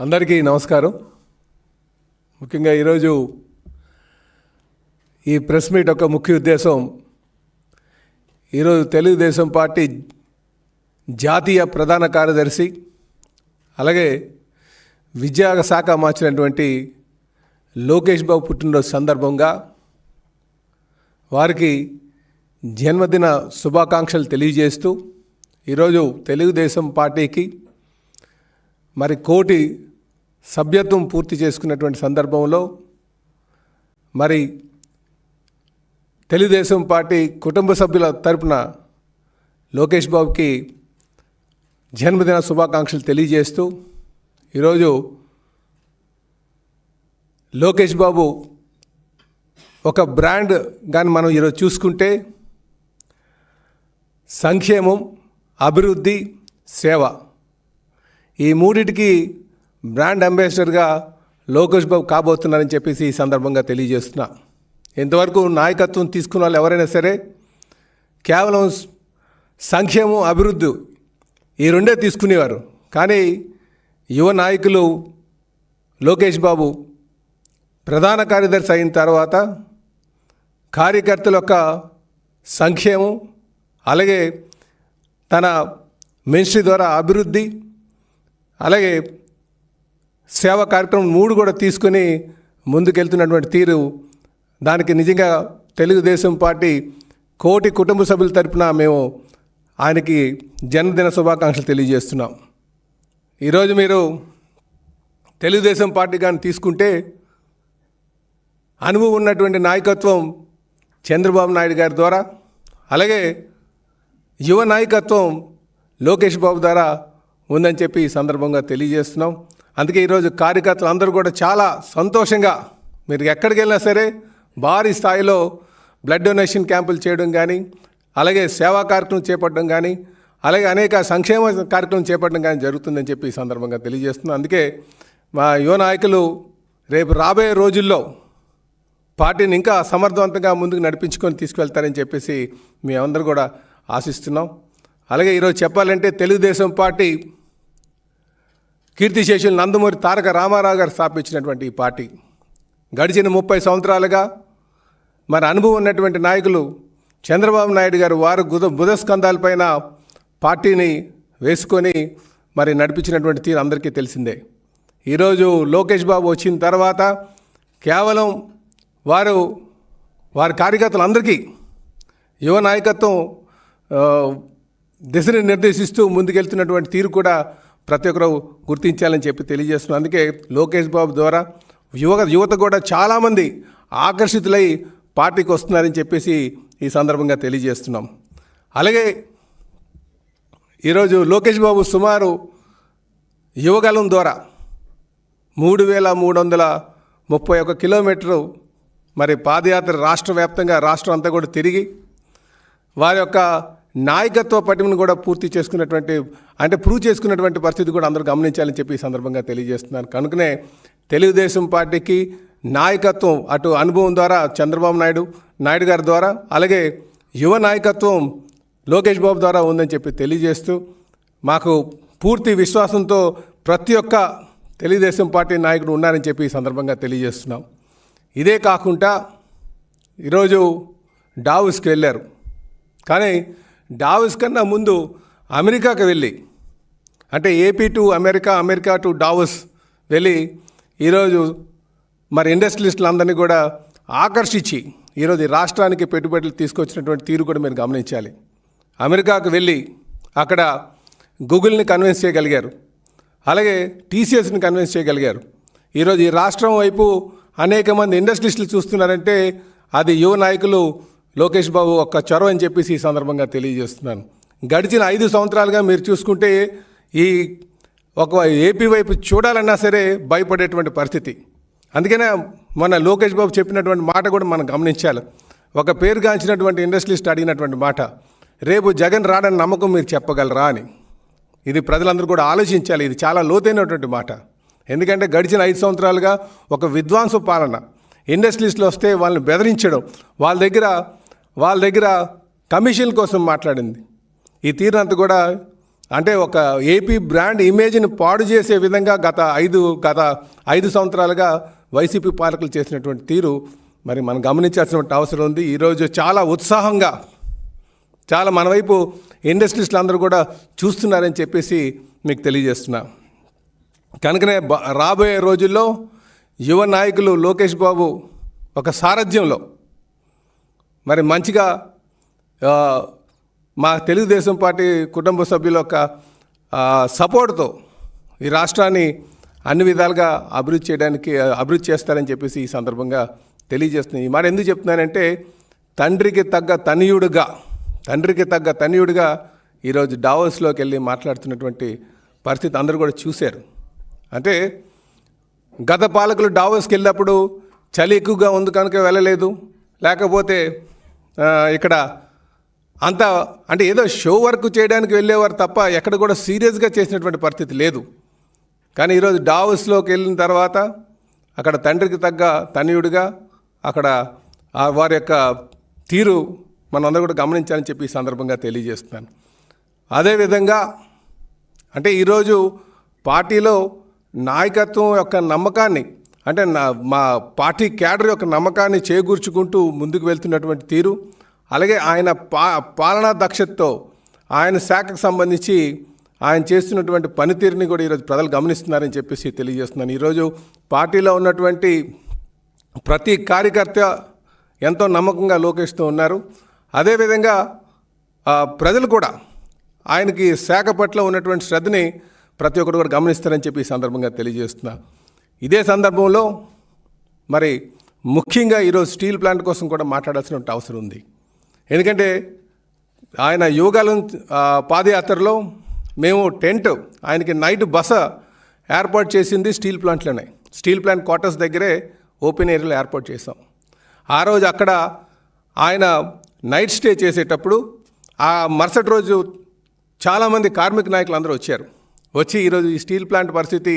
అందరికీ నమస్కారం. ముఖ్యంగా ఈరోజు ఈ ప్రెస్ మీట్ యొక్క ముఖ్య ఉద్దేశం ఈరోజు తెలుగుదేశం పార్టీ జాతీయ ప్రధాన కార్యదర్శి అలాగే విద్యా శాఖ మార్చినటువంటి లోకేష్ బాబు పుట్టినరోజు సందర్భంగా వారికి జన్మదిన శుభాకాంక్షలు తెలియజేస్తూ ఈరోజు తెలుగుదేశం పార్టీకి మరి కోటి సభ్యత్వం పూర్తి చేసుకున్నటువంటి సందర్భంలో మరి తెలుగుదేశం పార్టీ కుటుంబ సభ్యుల తరపున లోకేష్ బాబుకి జన్మదిన శుభాకాంక్షలు తెలియజేస్తూ ఈరోజు లోకేష్ బాబు ఒక బ్రాండ్ కానీ మనం ఈరోజు చూసుకుంటే సంక్షేమం అభివృద్ధి సేవ. ఈ మూడిటికి బ్రాండ్ అంబాసిడర్గా లోకేష్ బాబు కాబోతున్నారని చెప్పేసి ఈ సందర్భంగా తెలియజేస్తున్నా. ఇంతవరకు నాయకత్వం తీసుకున్న వాళ్ళు ఎవరైనా సరే కేవలం సంక్షేమం అభివృద్ధి ఈ రెండే తీసుకునేవారు. కానీ యువ నాయకులు లోకేష్ బాబు ప్రధాన కార్యదర్శి అయిన తర్వాత కార్యకర్తల యొక్క సంక్షేమం అలాగే తన మినిస్ట్రీ ద్వారా అభివృద్ధి అలాగే సేవా కార్యక్రమం మూడు కూడా తీసుకొని ముందుకెళ్తున్నటువంటి తీరు దానికి నిజంగా తెలుగుదేశం పార్టీ కోటి కుటుంబ సభ్యుల తరపున మేము ఆయనకి జన్మదిన శుభాకాంక్షలు తెలియజేస్తున్నాం. ఈరోజు మీరు తెలుగుదేశం పార్టీ కానీ తీసుకుంటే అనుభవం ఉన్నటువంటి నాయకత్వం చంద్రబాబు నాయుడు గారి ద్వారా అలాగే యువ నాయకత్వం లోకేష్ బాబు ద్వారా ఉందని చెప్పి ఈ సందర్భంగా తెలియజేస్తున్నాం. అందుకే ఈరోజు కార్యకర్తలు అందరూ కూడా చాలా సంతోషంగా మీరు ఎక్కడికి వెళ్ళినా సరే భారీ స్థాయిలో బ్లడ్ డొనేషన్ క్యాంపులు చేయడం కానీ అలాగే సేవా కార్యక్రమం చేపట్టడం కానీ అలాగే అనేక సంక్షేమ కార్యక్రమం చేపట్టడం కానీ జరుగుతుందని చెప్పి ఈ సందర్భంగా తెలియజేస్తున్నాం. అందుకే మా యువ నాయకులు రేపు రాబోయే రోజుల్లో పార్టీని ఇంకా సమర్థవంతంగా ముందుకు నడిపించుకొని తీసుకువెళ్తారని చెప్పేసి మేమందరూ కూడా ఆశిస్తున్నాం. అలాగే ఈరోజు చెప్పాలంటే తెలుగుదేశం పార్టీ కీర్తిశేషులు నందమూరి తారక రామారావు గారు స్థాపించినటువంటి ఈ పార్టీ. గడిచిన ముప్పై సంవత్సరాలుగా మరి అనుభవం ఉన్నటువంటి నాయకులు చంద్రబాబు నాయుడు గారు వారు గుద బుధస్కంధాలపైన పార్టీని వేసుకొని మరి నడిపించినటువంటి తీరు అందరికీ తెలిసిందే. ఈరోజు లోకేష్ బాబు వచ్చిన తర్వాత కేవలం వారు వారి కార్యకర్తలందరికీ యువ నాయకత్వం దిశని నిర్దేశిస్తూ ముందుకెళ్తున్నటువంటి తీరు కూడా ప్రతి ఒక్కరు గుర్తించాలని చెప్పి తెలియజేస్తున్నాం అందుకే లోకేష్ బాబు ద్వారా యువ యువత కూడా చాలామంది ఆకర్షితులై పార్టీకి వస్తున్నారని చెప్పేసి ఈ సందర్భంగా తెలియజేస్తున్నాం. అలాగే ఈరోజు లోకేష్ బాబు సుమారు యువగలం ద్వారా మూడు వేల మూడు వందల ముప్పై ఒక కిలోమీటరు మరి పాదయాత్ర రాష్ట్ర వ్యాప్తంగా రాష్ట్రం అంతా కూడా తిరిగి వారి యొక్క నాయకత్వ పటిమను కూడా పూర్తి చేసుకున్నటువంటి అంటే ప్రూవ్ చేసుకున్నటువంటి పరిస్థితి కూడా అందరూ గమనించాలని చెప్పి ఈ సందర్భంగా తెలియజేస్తున్నాను. కనుకనే తెలుగుదేశం పార్టీకి నాయకత్వం అటు అనుభవం ద్వారా చంద్రబాబు నాయుడు నాయుడు గారి ద్వారా అలాగే యువ నాయకత్వం లోకేష్ బాబు ద్వారా ఉందని చెప్పి తెలియజేస్తూ మాకు పూర్తి విశ్వాసంతో ప్రతి ఒక్క తెలుగుదేశం పార్టీ నాయకుడు ఉన్నారని చెప్పి ఈ సందర్భంగా తెలియజేస్తున్నాం. ఇదే కాకుండా ఈరోజు డావుస్కి వెళ్ళారు. కానీ డావోస్ కన్నా ముందు అమెరికాకు వెళ్ళి అంటే AP to America America to Davos వెళ్ళి ఈరోజు మరి ఇండస్ట్రియలిస్టులందరినీ కూడా ఆకర్షించి ఈరోజు ఈ రాష్ట్రానికి పెట్టుబడులు తీసుకొచ్చినటువంటి తీరు కూడా మీరు గమనించాలి. అమెరికాకు వెళ్ళి అక్కడ గూగుల్ని కన్విన్స్ చేయగలిగారు. అలాగే టీసీఎస్ని కన్విన్స్ చేయగలిగారు. ఈరోజు ఈ రాష్ట్రం వైపు అనేక మంది ఇండస్ట్రీస్లు చూస్తున్నారంటే అది యువ నాయకులు లోకేష్ బాబు ఒక్క చొరవ అని చెప్పేసి ఈ సందర్భంగా తెలియజేస్తున్నాను. గడిచిన ఐదు సంవత్సరాలుగా మీరు చూసుకుంటే ఈ ఒక ఏపీ వైపు చూడాలన్నా సరే భయపడేటువంటి పరిస్థితి. అందుకనే మన లోకేష్ బాబు చెప్పినటువంటి మాట కూడా మనం గమనించాలి. ఒక పేరుగాంచినటువంటి ఇండస్ట్రియలిస్ట్ అడిగినటువంటి మాట రేపు జగన్ రాడని నమ్మకం మీరు చెప్పగలరా? అని. ఇది ప్రజలందరూ కూడా ఆలోచించాలి. ఇది చాలా లోతైనటువంటి మాట. ఎందుకంటే గడిచిన ఐదు సంవత్సరాలుగా ఒక విద్వాంసు పాలన. ఇండస్ట్రీస్లో వస్తే వాళ్ళని బెదిరించడం వాళ్ళ దగ్గర వాళ్ళ దగ్గర కమిషన్ కోసం మాట్లాడింది. ఈ తీరంత కూడా అంటే ఒక ఏపీ బ్రాండ్ ఇమేజ్ని పాడు చేసే విధంగా గత ఐదు గత ఐదు సంవత్సరాలుగా వైసీపీ పాలకులు చేసినటువంటి తీరు మరి మనం గమనించాల్సినటువంటి అవసరం ఉంది. ఈరోజు చాలా ఉత్సాహంగా చాలా మన వైపు ఇండస్ట్రీస్లు అందరూ కూడా చూస్తున్నారని చెప్పేసి మీకు తెలియజేస్తున్నా. కనుకనే బ- రాబోయే రోజుల్లో యువ నాయకులు లోకేష్ బాబు ఒక సారథ్యంలో మరి మంచిగా మా తెలుగుదేశం పార్టీ కుటుంబ సభ్యుల యొక్క సపోర్ట్తో ఈ రాష్ట్రాన్ని అన్ని విధాలుగా అభివృద్ధి చేయడానికి అభివృద్ధి చేస్తారని చెప్పేసి ఈ సందర్భంగా తెలియజేస్తుంది ఈ మాట ఎందుకు చెప్తున్నానంటే తండ్రికి తగ్గ తనయుడుగా తండ్రికి తగ్గ తనయుడిగా ఈరోజు డావోస్లోకి వెళ్ళి మాట్లాడుతున్నటువంటి పరిస్థితి అందరూ కూడా చూశారు. అంటే గత పాలకులు డావోస్కి వెళ్ళినప్పుడు చలి ఎక్కువగా ఉంది కనుక వెళ్ళలేదు. లేకపోతే ఇక్కడ అంత అంటే ఏదో షో వర్క్ చేయడానికి వెళ్ళేవారు తప్ప ఎక్కడ కూడా సీరియస్గా చేసినటువంటి పరిస్థితి లేదు. కానీ ఈరోజు డావోస్లోకి వెళ్ళిన తర్వాత అక్కడ తండ్రికి తగ్గ తనయుడిగా అక్కడ వారి యొక్క తీరు మనందరూ కూడా గమనించాలని చెప్పి ఈ సందర్భంగా తెలియజేస్తున్నాను. అదేవిధంగా అంటే ఈరోజు పార్టీలో నాయకత్వం యొక్క నమ్మకాన్ని అంటే నా మా పార్టీ క్యాడర్ యొక్క నమ్మకాన్ని చేకూర్చుకుంటూ ముందుకు వెళ్తున్నటువంటి తీరు. అలాగే ఆయన పా పాలనా దక్షతతో ఆయన శాఖకు సంబంధించి ఆయన చేస్తున్నటువంటి పనితీరుని కూడా ఈరోజు ప్రజలు గమనిస్తున్నారని చెప్పేసి తెలియజేస్తున్నాను. ఈరోజు పార్టీలో ఉన్నటువంటి ప్రతి కార్యకర్త ఎంతో నమ్మకంగా లోకేష్తో ఉన్నారు. అదేవిధంగా ప్రజలు కూడా ఆయనకి శాఖ పట్ల ఉన్నటువంటి శ్రద్ధని ప్రతి ఒక్కరు కూడా గమనిస్తారని చెప్పి ఈ సందర్భంగా తెలియజేస్తున్నా. ఇదే సందర్భంలో మరి ముఖ్యంగా ఈరోజు స్టీల్ ప్లాంట్ కోసం కూడా మాట్లాడాల్సిన అవసరం ఉంది. ఎందుకంటే ఆయన యోగాలం పాదయాత్రలో మేము టెంట్ ఆయనకి నైట్ బస ఏర్పాటు చేసింది స్టీల్ ప్లాంట్లోనే. స్టీల్ ప్లాంట్ క్వార్టర్స్ దగ్గరే ఓపెన్ ఏరియాలో ఏర్పాటు చేసాం ఆ రోజు అక్కడ ఆయన నైట్ స్టే చేసేటప్పుడు ఆ మరుసటి రోజు చాలామంది కార్మిక నాయకులు అందరూ వచ్చారు. వచ్చి ఈరోజు ఈ స్టీల్ ప్లాంట్ పరిస్థితి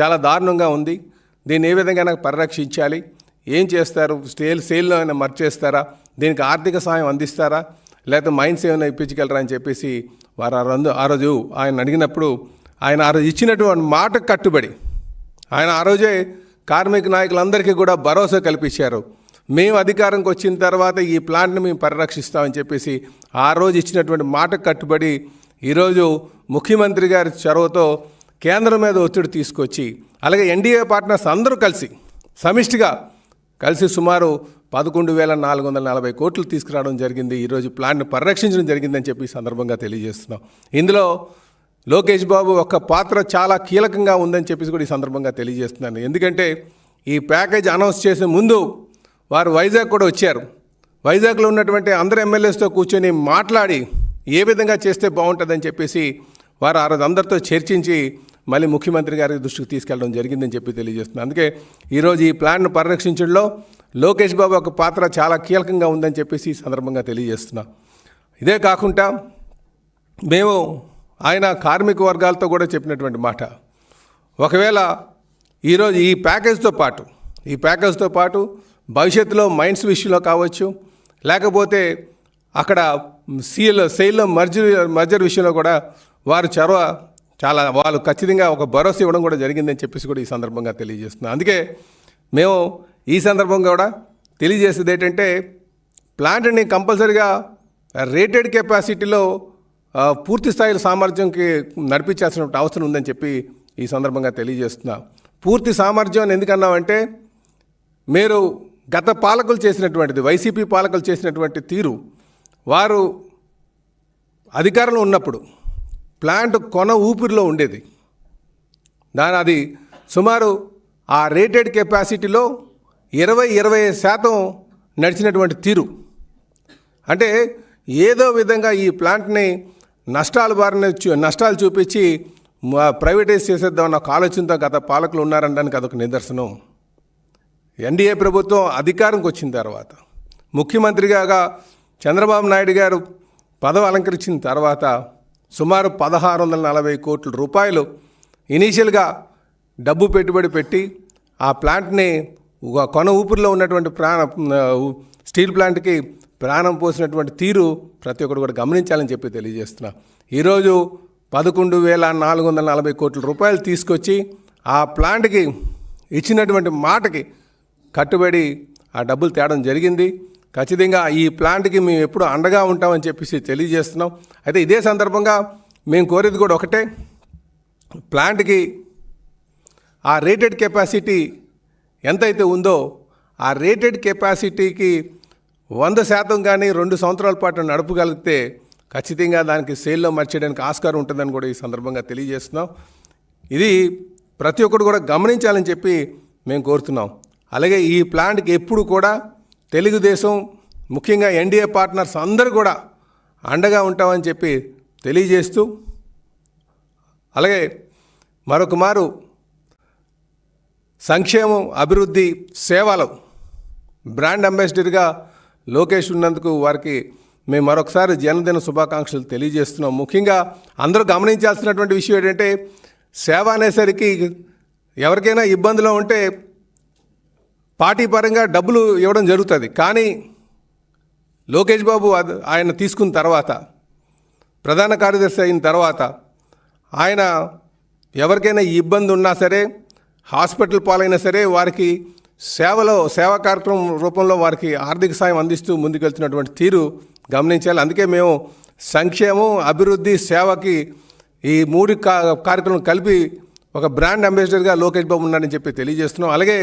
చాలా దారుణంగా ఉంది. దీన్ని ఏ విధంగా నాకు పరిరక్షించాలి. ఏం చేస్తారు? స్టేల్ సేల్లో అయినా మర్చేస్తారా దీనికి ఆర్థిక సాయం అందిస్తారా? లేకపోతే మైన్స్ ఏమైనా ఇప్పించగలరా అని చెప్పేసి వారు ఆ రోజు ఆ రోజు ఆయన అడిగినప్పుడు ఆయన ఆ రోజు ఇచ్చినటువంటి మాటకు కట్టుబడి ఆయన ఆ రోజే కార్మిక నాయకులందరికీ కూడా భరోసా కల్పించారు. మేము అధికారంకి వచ్చిన తర్వాత ఈ ప్లాంట్ని మేము పరిరక్షిస్తామని చెప్పేసి ఆ రోజు ఇచ్చినటువంటి మాటకు కట్టుబడి ఈరోజు ముఖ్యమంత్రి గారి చొరవతో కేంద్రం మీద ఒత్తిడి తీసుకొచ్చి అలాగే ఎన్డీఏ పార్ట్నర్స్ అందరూ కలిసి సమిష్టిగా కలిసి సుమారు పదకొండు వేల నాలుగు వందల నలభై కోట్లు తీసుకురావడం జరిగింది. ఈరోజు ప్లాన్ను పరిరక్షించడం జరిగిందని చెప్పి సందర్భంగా తెలియజేస్తున్నాం. ఇందులో లోకేష్ బాబు యొక్క పాత్ర చాలా కీలకంగా ఉందని చెప్పేసి కూడా ఈ సందర్భంగా తెలియజేస్తున్నాను. ఎందుకంటే ఈ ప్యాకేజ్ అనౌన్స్ చేసే ముందు వారు వైజాగ్ కూడా వచ్చారు. వైజాగ్లో ఉన్నటువంటి అందరు ఎమ్మెల్యేస్తో కూర్చొని మాట్లాడి ఏ విధంగా చేస్తే బాగుంటుందని చెప్పేసి వారు ఆ రోజు అందరితో చర్చించి మళ్ళీ ముఖ్యమంత్రి గారి దృష్టికి తీసుకెళ్ళడం జరిగిందని చెప్పి తెలియజేస్తున్నాను అందుకే ఈరోజు ఈ ప్లాన్ను పరిరక్షించడంలో లోకేష్ బాబు యొక్క పాత్ర చాలా కీలకంగా ఉందని చెప్పేసి ఈ సందర్భంగా తెలియజేస్తున్నా. ఇదే కాకుండా మేము ఆయన కార్మిక వర్గాలతో కూడా చెప్పినటువంటి మాట. ఒకవేళ ఈరోజు ఈ ప్యాకేజ్తో పాటు ఈ ప్యాకేజ్తో పాటు భవిష్యత్తులో మైన్స్ విషయంలో కావచ్చు లేకపోతే అక్కడ సీల్ సెయిల్లో మర్జర్ మర్జర్ విషయంలో కూడా వారు చొరవ చాలా వాళ్ళు ఖచ్చితంగా ఒక భరోసా ఇవ్వడం కూడా జరిగిందని చెప్పేసి కూడా ఈ సందర్భంగా తెలియజేస్తున్నాం. అందుకే మేము ఈ సందర్భంగా కూడా తెలియజేసేది ఏంటంటే ప్లాంట్ని కంపల్సరీగా రేటెడ్ కెపాసిటీలో పూర్తి స్థాయిలో సామర్థ్యంకి నడిపించాల్సిన అవసరం ఉందని చెప్పి ఈ సందర్భంగా తెలియజేస్తున్నా. పూర్తి సామర్థ్యం అని ఎందుకన్నామంటే మీరు గత పాలకులు చేసినటువంటిది వైసీపీ పాలకులు చేసినటువంటి తీరు వారు అధికారంలో ఉన్నప్పుడు ప్లాంట్ కొన ఊపిరిలో ఉండేది. దాని అది సుమారు ఆ రేటెడ్ కెపాసిటీలో ఇరవై ఇరవై శాతం నడిచినటువంటి తీరు. అంటే ఏదో విధంగా ఈ ప్లాంట్ని నష్టాలు బారిన చూ- నష్టాలు చూపించి మ- ప్రైవేటైజ్ చేసేద్దామన్న ఒక ఆలోచనతో గత పాలకులు ఉన్నారనడానికి అదొక నిదర్శనం. ఎన్డీఏ ప్రభుత్వం అధికారంకి వచ్చిన తర్వాత ముఖ్యమంత్రిగా చంద్రబాబు నాయుడు గారు పదవి అలంకరించిన తర్వాత సుమారు పదహారు వందల నలభై కోట్ల రూపాయలు ఇనీషియల్గా డబ్బు పెట్టుబడి పెట్టి ఆ ప్లాంట్ని ఒక కొన ఊపిరిలో ఉన్నటువంటి ప్రాణ స్టీల్ ప్లాంట్కి ప్రాణం పోసినటువంటి తీరు ప్రతి ఒక్కరు కూడా గమనించాలని చెప్పి తెలియజేస్తున్నా. ఈరోజు పదకొండు వేల నాలుగు వందల నలభై కోట్ల రూపాయలు తీసుకొచ్చి ఆ ప్లాంట్కి ఇచ్చినటువంటి మాటకి కట్టుబడి ఆ డబ్బులు తేడం జరిగింది. ఖచ్చితంగా ఈ ప్లాంట్కి మేము ఎప్పుడు అండగా ఉంటామని చెప్పేసి తెలియజేస్తున్నాం. అయితే ఇదే సందర్భంగా మేము కోరేది కూడా ఒకటే. ప్లాంట్కి ఆ రేటెడ్ కెపాసిటీ ఎంతైతే ఉందో ఆ రేటెడ్ కెపాసిటీకి వంద శాతం కానీ రెండు సంవత్సరాల పాటు నడపగలిగితే ఖచ్చితంగా దానికి సేల్లో మార్చేయడానికి ఆస్కారం ఉంటుందని కూడా ఈ సందర్భంగా తెలియజేస్తున్నాం. ఇది ప్రతి ఒక్కరు కూడా గమనించాలని చెప్పి మేము కోరుతున్నాం. అలాగే ఈ ప్లాంట్కి ఎప్పుడు కూడా తెలుగుదేశం ముఖ్యంగా ఎన్డీఏ పార్ట్నర్స్ అందరూ కూడా అండగా ఉంటామని చెప్పి తెలియజేస్తూ అలాగే మరొక మారు సంక్షేమం అభివృద్ధి సేవలు బ్రాండ్ అంబాసిడర్గా లోకేష్ ఉన్నందుకు వారికి మేము మరొకసారి జన్మదిన శుభాకాంక్షలు తెలియజేస్తున్నాం. ముఖ్యంగా అందరూ గమనించాల్సినటువంటి విషయం ఏంటంటే సేవ అనేసరికి ఎవరికైనా ఇబ్బందిలో ఉంటే పార్టీ పరంగా డబ్బులు ఇవ్వడం జరుగుతుంది. కానీ లోకేష్ బాబు ఆయన తీసుకున్న తర్వాత ప్రధాన కార్యదర్శి అయిన తర్వాత ఆయన ఎవరికైనా ఇబ్బంది ఉన్నా సరే హాస్పిటల్ పాలైనా సరే వారికి సేవలో సేవా కార్యక్రమం రూపంలో వారికి ఆర్థిక సాయం అందిస్తూ ముందుకెళ్తున్నటువంటి తీరు గమనించాలి. అందుకే మేము సంక్షేమం అభివృద్ధి సేవకి ఈ మూడు కా కార్యక్రమం కలిపి ఒక బ్రాండ్ అంబాసిడర్గా లోకేష్ బాబు ఉన్నారని చెప్పి తెలియజేస్తున్నాం. అలాగే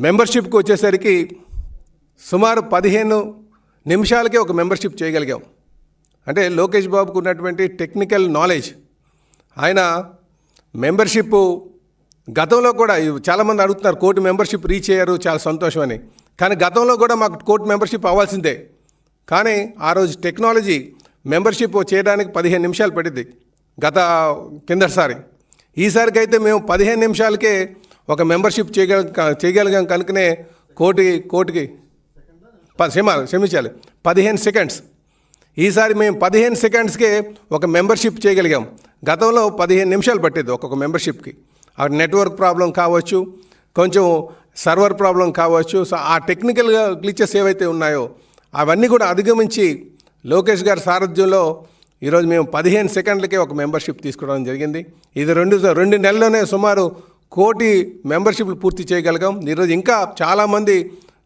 మెంబర్షిప్కి వచ్చేసరికి సుమారు పదిహేను నిమిషాలకే ఒక మెంబర్షిప్ చేయగలిగాం. అంటే లోకేష్ బాబుకు ఉన్నటువంటి టెక్నికల్ నాలెడ్జ్ ఆయన మెంబర్షిప్ గతంలో కూడా చాలామంది అడుగుతున్నారు కోర్టు మెంబర్షిప్ రీచ్ అయ్యారు చాలా సంతోషం అని. కానీ గతంలో కూడా మాకు కోర్టు మెంబర్షిప్ అవ్వాల్సిందే. కానీ ఆ రోజు టెక్నాలజీ మెంబర్షిప్ చేయడానికి పదిహేను నిమిషాలు పడింది గత కిందటిసారి. ఈసారికైతే మేము పదిహేను నిమిషాలకే ఒక మెంబర్షిప్ చేయగల చేయగలిగాం కనుకనే కోటి కోటికి క్షమా క్షమించాలి. పదిహేను సెకండ్స్. ఈసారి మేము పదిహేను సెకండ్స్కే ఒక మెంబర్షిప్ చేయగలిగాం. గతంలో పదిహేను నిమిషాలు పట్టేది ఒక్కొక్క మెంబర్షిప్కి. ఆ నెట్వర్క్ ప్రాబ్లం కావచ్చు కొంచెం సర్వర్ ప్రాబ్లం కావచ్చు సో ఆ టెక్నికల్గా గ్లిచెస్ ఏవైతే ఉన్నాయో అవన్నీ కూడా అధిగమించి లోకేష్ గారి సారథ్యంలో ఈరోజు మేము పదిహేను సెకండ్లకే ఒక మెంబర్షిప్ తీసుకోవడం జరిగింది. ఇది రెండు రెండు నెలల్లోనే సుమారు కోటి మెంబర్షిప్లు పూర్తి చేయగలిగాం. ఈరోజు ఇంకా చాలామంది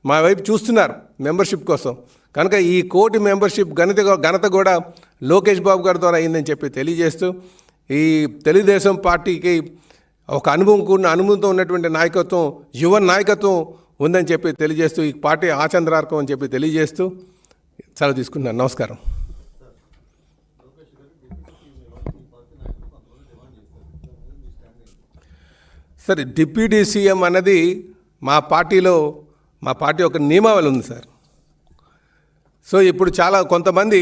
మా వైపు చూస్తున్నారు మెంబర్షిప్ కోసం. కనుక ఈ కోటి మెంబర్షిప్ ఘనత ఘనత కూడా లోకేష్ బాబు గారి ద్వారా అయిందని చెప్పి తెలియజేస్తూ ఈ తెలుగుదేశం పార్టీకి ఒక అనుభవం కూడిన అనుభవంతో ఉన్నటువంటి నాయకత్వం యువ నాయకత్వం ఉందని చెప్పి తెలియజేస్తూ ఈ పార్టీ ఆచంద్రార్కం అని చెప్పి తెలియజేస్తూ సెలవు తీసుకుంటున్నాను. నమస్కారం. సరే డిప్యూటీ సీఎం అన్నది మా పార్టీలో మా పార్టీ ఒక నియమావళి ఉంది సార్. సో ఇప్పుడు చాలా కొంతమంది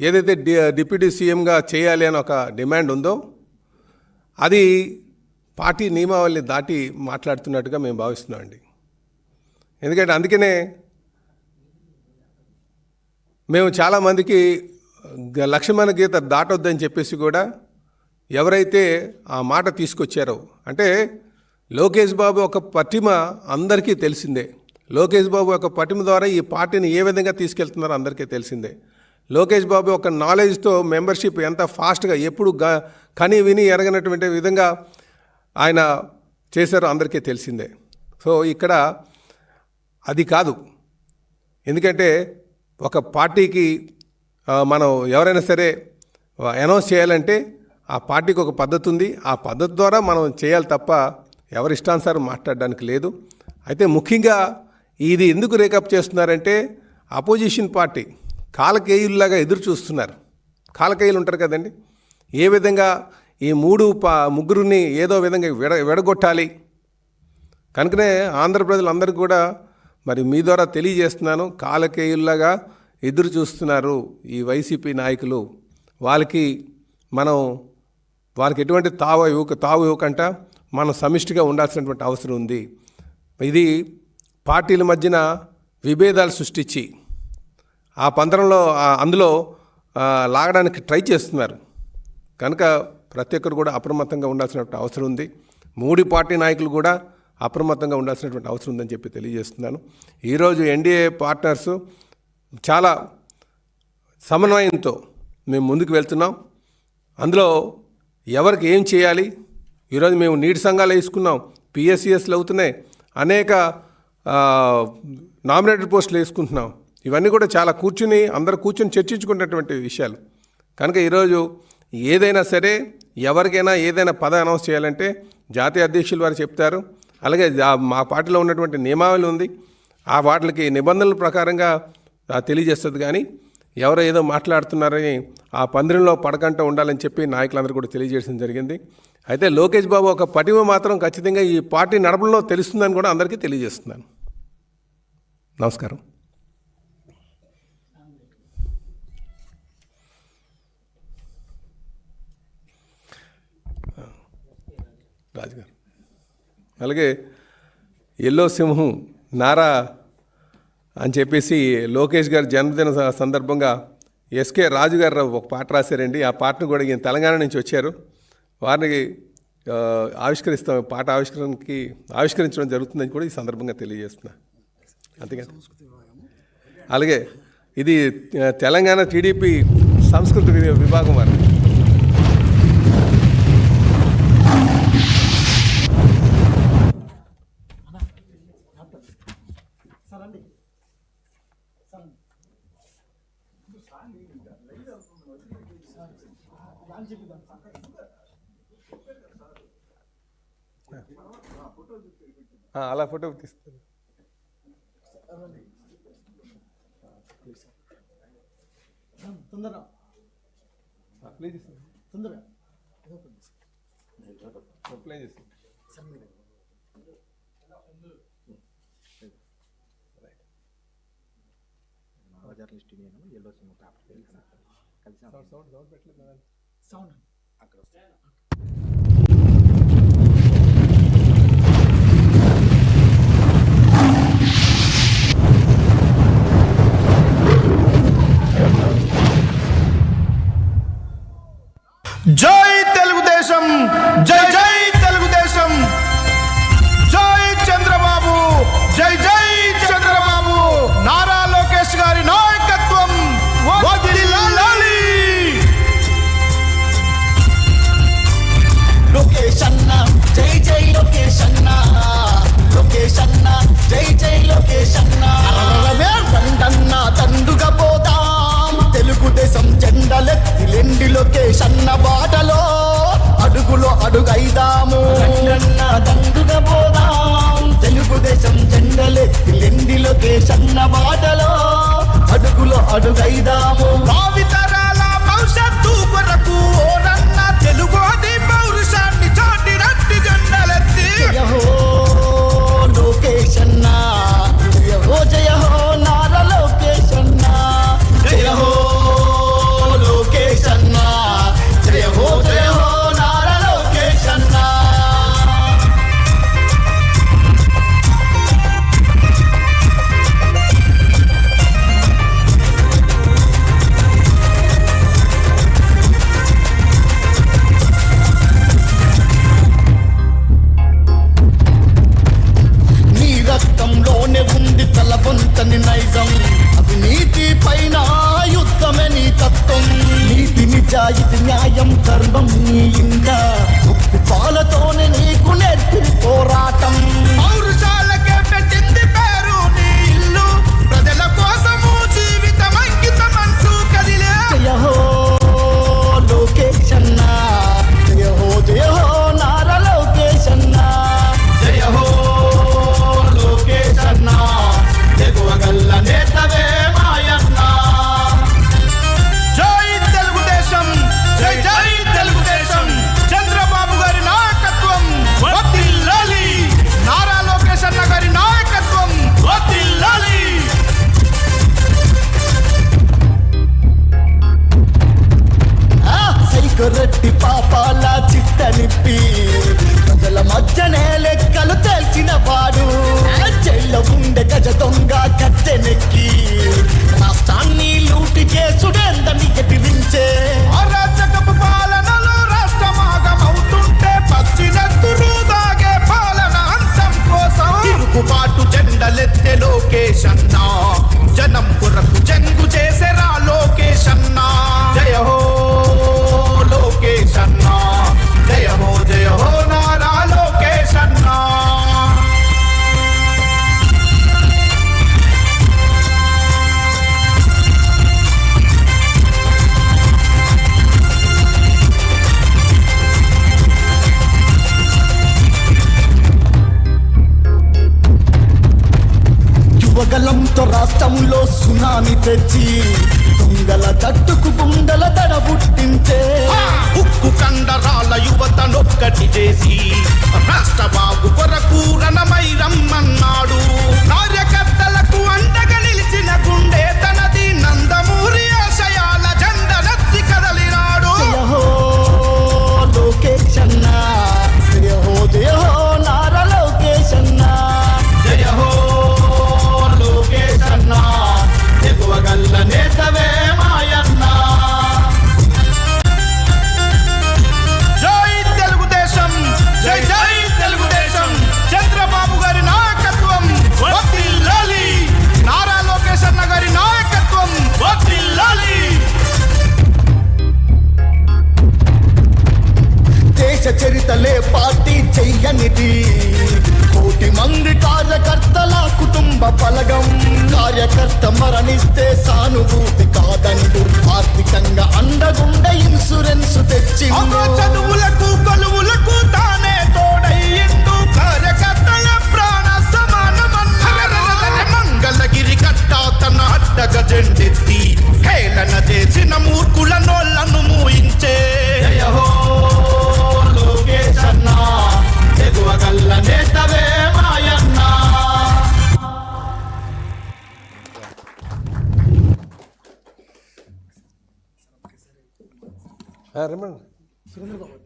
ఏదైతే డి డిప్యూటీ సీఎంగా చేయాలి అని ఒక డిమాండ్ ఉందో అది పార్టీ నియమావళిని దాటి మాట్లాడుతున్నట్టుగా మేము భావిస్తున్నామండి ఎందుకంటే అందుకనే మేము చాలామందికి లక్ష్మణ గీత దాటొద్దని చెప్పేసి కూడా ఎవరైతే ఆ మాట తీసుకొచ్చారో అంటే లోకేష్ బాబు ఒక పటిమ అందరికీ తెలిసిందే. లోకేష్ బాబు యొక్క పటిమ ద్వారా ఈ పార్టీని ఏ విధంగా తీసుకెళ్తున్నారో అందరికీ తెలిసిందే. లోకేష్ బాబు ఒక నాలెడ్జ్తో మెంబర్షిప్ ఎంత ఫాస్ట్గా ఎప్పుడు గ కని విని ఎరగనటువంటి విధంగా ఆయన చేశారో అందరికీ తెలిసిందే. సో ఇక్కడ అది కాదు. ఎందుకంటే ఒక పార్టీకి మనం ఎవరైనా సరే అనౌన్స్ చేయాలంటే ఆ పార్టీకి ఒక పద్ధతి ఉంది. ఆ పద్ధతి ద్వారా మనం చేయాలి తప్ప ఎవరి ఇష్టానుసారం మాట్లాడడానికి లేదు. అయితే ముఖ్యంగా ఇది ఎందుకు రేకప్ చేస్తున్నారంటే అపోజిషన్ పార్టీ కాలకేయుల్లాగా ఎదురు చూస్తున్నారు. కాలకేయులు ఉంటారు కదండి. ఏ విధంగా ఈ మూడు పా ముగ్గురిని ఏదో విధంగా విడ విడగొట్టాలి? కనుకనే ఆంధ్ర ప్రజలందరికీ కూడా మరి మీ ద్వారా తెలియజేస్తున్నాను కాలకేయుల్లాగా ఎదురు చూస్తున్నారు ఈ వైసీపీ నాయకులు. వాళ్ళకి మనం వారికి ఎటువంటి తావ యువక తావు ఇవ్వకంట మనం సమిష్టిగా ఉండాల్సినటువంటి అవసరం ఉంది. ఇది పార్టీల మధ్యన విభేదాలు సృష్టించి ఆ పందరంలో అందులో లాగడానికి ట్రై చేస్తున్నారు. కనుక ప్రతి ఒక్కరు కూడా అప్రమత్తంగా ఉండాల్సినటువంటి అవసరం ఉంది. మూడు పార్టీ నాయకులు కూడా అప్రమత్తంగా ఉండాల్సినటువంటి అవసరం ఉందని చెప్పి తెలియజేస్తున్నాను. ఈరోజు ఎన్డీఏ పార్ట్నర్స్ చాలా సమన్వయంతో మేము ముందుకు వెళ్తున్నాం. అందులో ఎవరికి ఏం చేయాలి? ఈరోజు మేము నీటి సంఘాలు వేసుకున్నాం పిఎస్సిఎస్లు అవుతున్నాయి అనేక నామినేటెడ్ పోస్టులు వేసుకుంటున్నాం. ఇవన్నీ కూడా చాలా కూర్చుని అందరు కూర్చుని చర్చించుకున్నటువంటి విషయాలు. కనుక ఈరోజు ఏదైనా సరే ఎవరికైనా ఏదైనా పదం అనౌన్స్ చేయాలంటే జాతీయ అధ్యక్షులు వారు చెప్తారు. అలాగే మా పార్టీలో ఉన్నటువంటి నియమావళి ఉంది. ఆ వాటికి నిబంధనల ప్రకారంగా తెలియజేస్తుంది. కానీ ఎవరో ఏదో మాట్లాడుతున్నారని ఆ పందిరంలో పడకంట ఉండాలని చెప్పి నాయకులందరూ కూడా తెలియజేయడం జరిగింది. అయితే లోకేష్ బాబు ఒక పటిమ మాత్రం ఖచ్చితంగా ఈ పార్టీ నడపడంలో తెలుస్తుందని కూడా అందరికీ తెలియజేస్తున్నాను. నమస్కారం. రాజుగారు. అలాగే ఎల్లో సింహం నారా అని చెప్పేసి లోకేష్ గారి జన్మదిన సందర్భంగా ఎస్కే రాజు గారు ఒక పాట రాశారండి. ఆ పాటను కూడా ఈయన తెలంగాణ నుంచి వచ్చారు. వారిని ఆవిష్కరిస్తాం పాట ఆవిష్కరణకి ఆవిష్కరించడం జరుగుతుందని కూడా ఈ సందర్భంగా తెలియజేస్తున్నా. అంతేగా? అలాగే ఇది తెలంగాణ టీడీపీ సంస్కృతి విభాగం వారు ఆ, అలా ఫోటో తీస్తారు. తొందరగా ప్లీజ్ తొందరగా apply journalist yellow sim paper కలిసి సౌండ్ సౌండ్ పెట్టలేదు. సౌండ్ అక్కడ లెండి బాటలో అడుగులో అడుగైదాము. పాటు తిరుగుబాటు జెండలెత్తె లోకేష్ జనం సునామి తెచ్చి దేశ చరితలే పార్టీ చెయ్యనిది. కోటి మంది కార్యకర్తల కుటుంబ బలగం. కార్యకర్త మరణిస్తే సానుభూతి కాదండు ఆర్థికంగా అండగుండ ఇన్సూరెన్స్ తెచ్చి చదువులకు కొలువులకు తానే తోడయ్యిండు. కార్యకర్తల ప్రాణ మంగళగిరి కట్ట తన అడ్డగ జెండెత్తి. హేళన చేసిన మూర్ఖుల నోళ్ళను మూయించే. లోకేశన్న లోకేష్ ఎగువ గల్ల నేతవే మాయన్న. రమణ సురేంద్ర బాబు